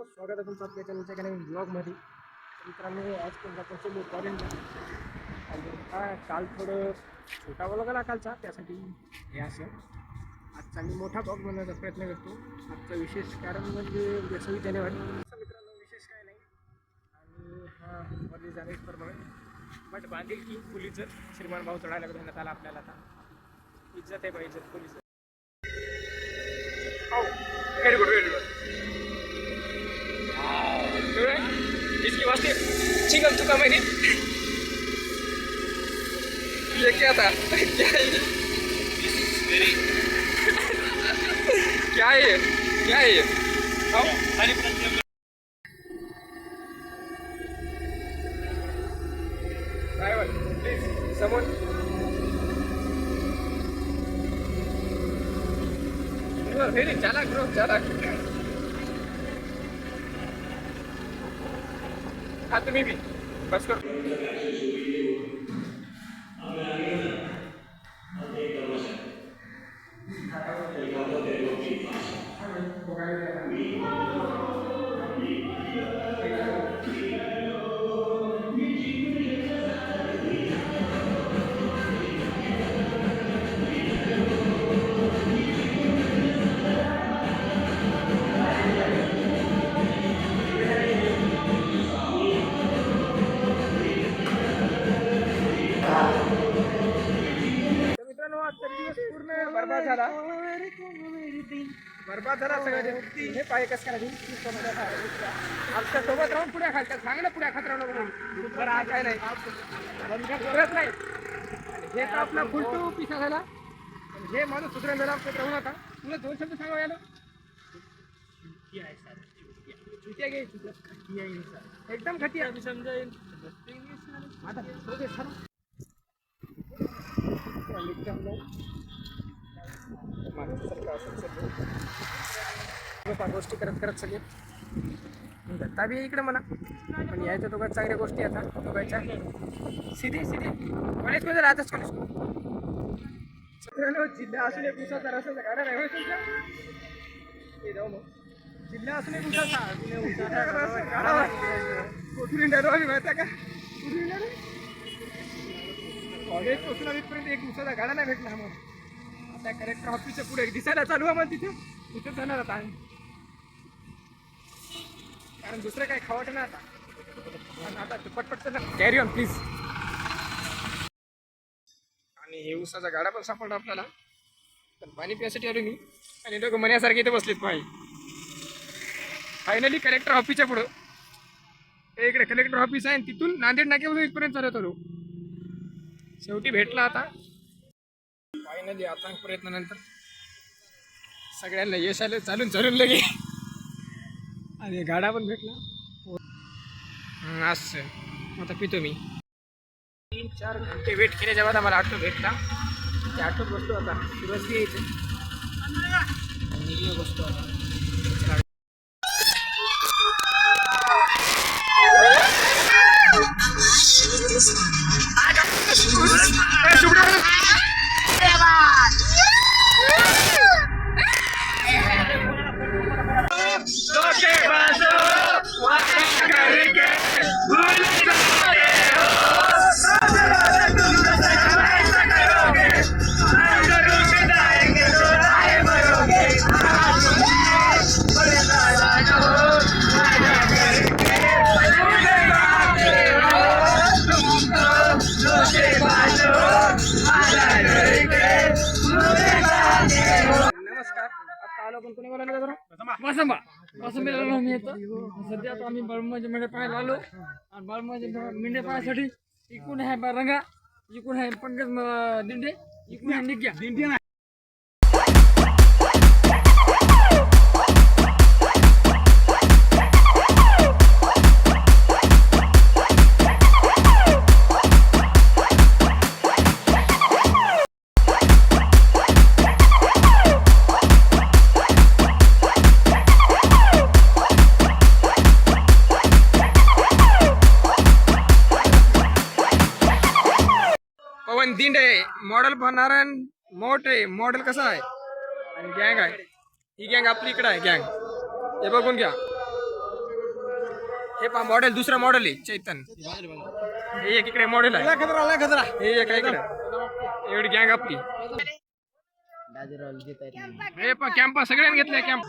हो, स्वागत आहे तुमचं आपल्या चॅनलच्या काही ब्लॉगमध्ये मित्रांनो आज पण आपण चलो कॉलेजला आणि काय काल थोडं छोटा ब्लॉग आला कालचा त्यासाठी हे असेल आजचा मी मोठा ब्लॉग बनवण्याचा प्रयत्न करतो. आजचं विशेष कारण म्हणजे उद्या सव्वीस जानेवारी. असं मित्रांनो विशेष काय नाही. आणि हा वरली जाणीच प्रमाणे बट बांधील की पोलीचं. श्रीमान भाऊ चढायला देण्यात आला आपल्याला आता. इज्जत आहे पाहिजे इज्जत. पोलीस हो व्हेरी गुड व्हेरी गुड इसकी वास्ते चिकन चुका मैंने ये क्या था क्या है ये? क्या है ये? क्या है ये? आओ. Driver, please, someone. You are very chalak, bro, chalak. हा तुम्ही बी. बस कर. झाला? बरबाद झाला सगळं हे पाय कस करायची आमच्यासोबत राहून पुढे खालतात सांग ना पुढे खात राहू नको. बरं हा काय नाही. करत नाही. हे तर आपला फुलटू पिसा झाला हे माणूस झाला आमच्या राहून आता. तुला दोन शब्द सांगा याला. चुतिया घे एकदम खटिया समजाईल आता थोडे सर गोष्टी करत करत सगळे. दत्ता बी आहे इकडे म्हणा. पण यायच्या दोघात चांगल्या गोष्टी आता. दोघांच्या सिधी सिधी कॉलेजमध्ये राहतच कॉलेज जिल्हा असून एक उसाचा रसाचा गाडा नाही तुमच्या जाऊ मग. जिल्हा असून एक उसाचा. गाडा कुठून इंडिया माहिती आहे का? कुठून कॉलेज पोचून तिथपर्यंत एक दिवसाचा गाडा नाही भेटला मग. त्या कलेक्टर ऑफिसच्या पुढे. दिसायला चालू आहे मग तिथे. तिथे जाणार आता आम्ही. कारण दुसरं काही खावट नाही आता. आता पटपट कॅरी ऑन प्लीज आणि हे उसाचा गाडा पण सापडला आपल्याला. पण पाणी पिण्यासाठी आलो मी. आणि लोक मण्यासारखे इथे बसलेत पाहिजे फायनली कलेक्टर ऑफिसच्या पुढं. ते इकडे कलेक्टर ऑफिस आहे आणि तिथून नांदेड नाक्यामधून इथपर्यंत चालत आलो. शेवटी भेटला आता. फायनली आता प्रयत्नानंतर सगळ्यांना यश आलं चालून चालून लगे. आणि गाडा पण भेटला. हं, असं आता पितो मी. तीन चार घंटे वेट केल्याच्या बाद आम्हाला ऑटो भेटला. त्या ऑटोत बसतो आता. यायचं निघलो बसतो आता. आलो आपण कोणी बोलायला जरा वासंबा वासंबीला आलो आम्ही येतो सध्या आता आम्ही बाळमाचे मेंढे पाहायला आलो आणि बाळमाचे मेंढे पाहायसाठी इकडून आहे बा रंगा इकडून आहे पंकज अं, दिंडे इकडून आहे निग्या पवन दिंड आहे मॉडेल नारायण मोठ आहे मॉडेल कसं आहे? आणि गँग आहे. ही गँग आपली इकडे आहे गँग हे बघून घ्या. हे पहा मॉडेल दुसरं मॉडेल आहे चैतन. हे एक इकडे मॉडेल आहे. हे एक आहे इकडे. एवढी गँग आपली. हे पहा कॅम्पा सगळ्यांनी घेतलाय कॅम्प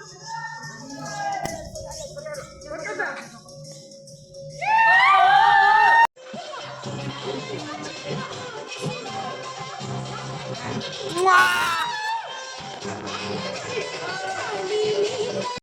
Wow!